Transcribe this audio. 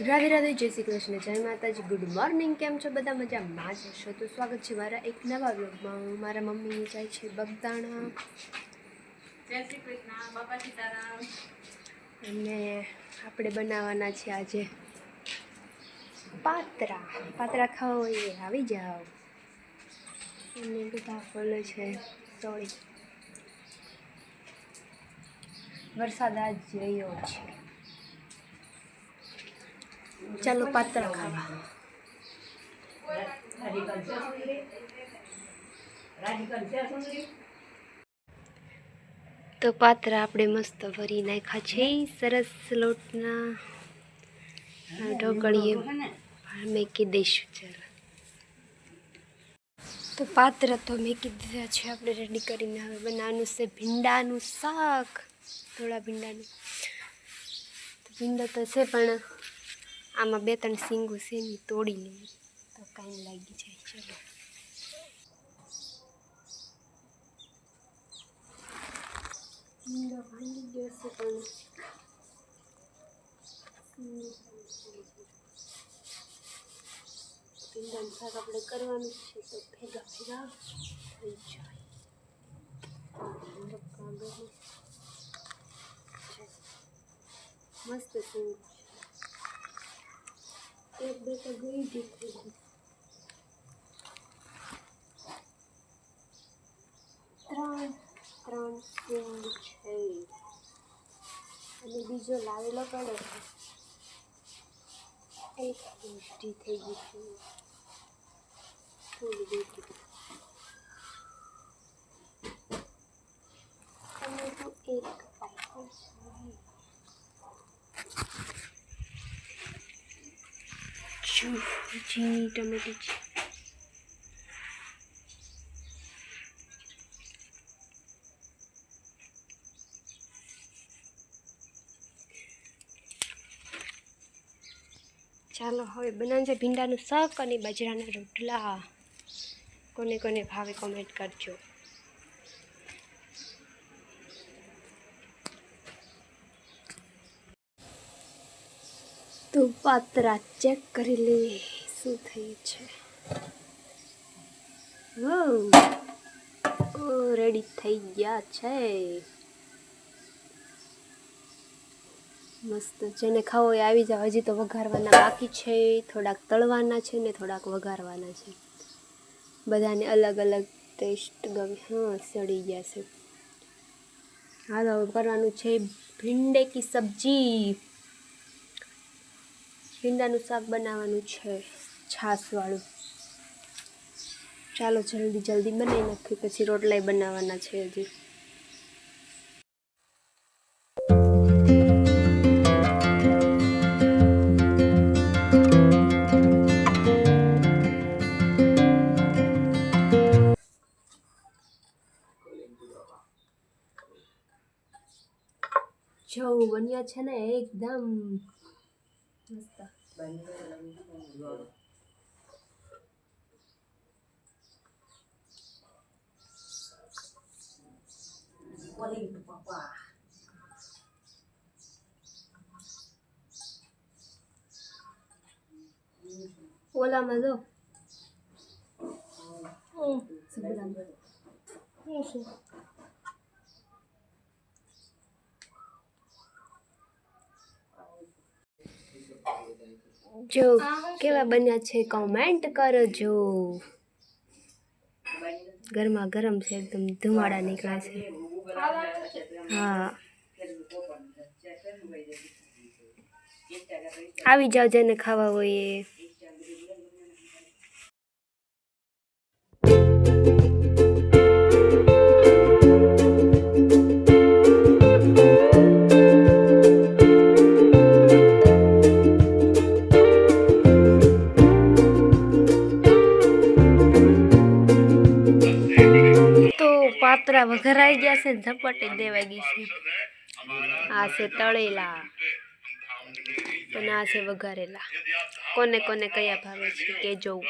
રાધે રાધે જય શ્રી કૃષ્ણ જય માતાજી ગુડ મોર્નિંગ કેમ છો બધા? મજામાં જ હશો? તો સ્વાગત છે મારા એક નવા વ્લોગમાં. મારા મમ્મી જાય છે બગદાણા. જય શ્રી કૃષ્ણ બાપા સીતારામ. અને આપણે બનાવવાના છે આજે પાત્રા. પાત્રા ખાવા હોય એ આવી જાઓ. અને બધા ફળ છે તોડી વરસાદ આજ રહ્યો છે. ચાલો પાત્ર ખાવા. તો પાત્ર આપણે મસ્ત ભરી નાખ્યા છે. સરસ લોટના ઢોકળીએ મેકી દઈશું ચાલો. તો પાત્ર તો મેકી દીધા છે. આપણે રેડી કરીને હવે બનાવવાનું છે ભીંડાનું શાક. થોડા ભીંડાનું. ભીંડા તો છે પણ આમાં બે ત્રણ સિંગો છે ને તોડી લઈએ તો કાંઈ લાગી જાય, ચલો. ભાંગી ગયો છે પણ. શાક આપણે કરવાનું છે, તો ભેગા ભેગા થઈ જાય. મસ્ત સિંગ ત્રણ ત્રણ સિંગ છે અને બીજો લાવેલો પડે એક મિસ્ટી થઈ ગઈ છે ટમેટું એક પાકું છે જી ટમેટી ચાલો, હવે બનાવશે ભીંડાનું શાક અને બાજરાના રોટલા. કોને કોને ભાવે કોમેન્ટ કરજો. તો પાત્રા ચેક કરી લઈએ શું થયું છે? રેડી થઈ ગયા છે. મસ્ત. જેને ખાવો એ આવી જાવ. હજી તો વઘારવાના બાકી છે. થોડાક તળવાના છે ને થોડાક વઘારવાના છે. બધાને અલગ અલગ ટેસ્ટ ગમે. હા, સડી ગયા છે. હાલો કરવાનું છે ભીંડે કી સબ્જી. ભીંડાનું શાક બનાવવાનું છે, છાશવાળું. ચાલો જલ્દી જલ્દી બનાવી નાખીએ, પછી રોટલાય બનાવવાના છે હજી. જવું બન્યા છે ને એકદમ está. Venido de la Virgen del Oro. ¿Cuál es tu papá? Hola, Amado. Ah. Oh, se me da miedo. જો કેવા બન્યા છે કોમેન્ટ કરજો ગરમા ગરમ છે એકદમ ધુમાડા નીકળે છે. હા. આવી જાવ જેને ખાવા હોય એ. પાત્રા વઘરાઈ ગયા છે ને ઝપટી દેવાઈ ગઈ છે. આ છે તળેલા. અને આ છે વઘારેલા. કોને કોને કયા ભાવે છે કે જોવું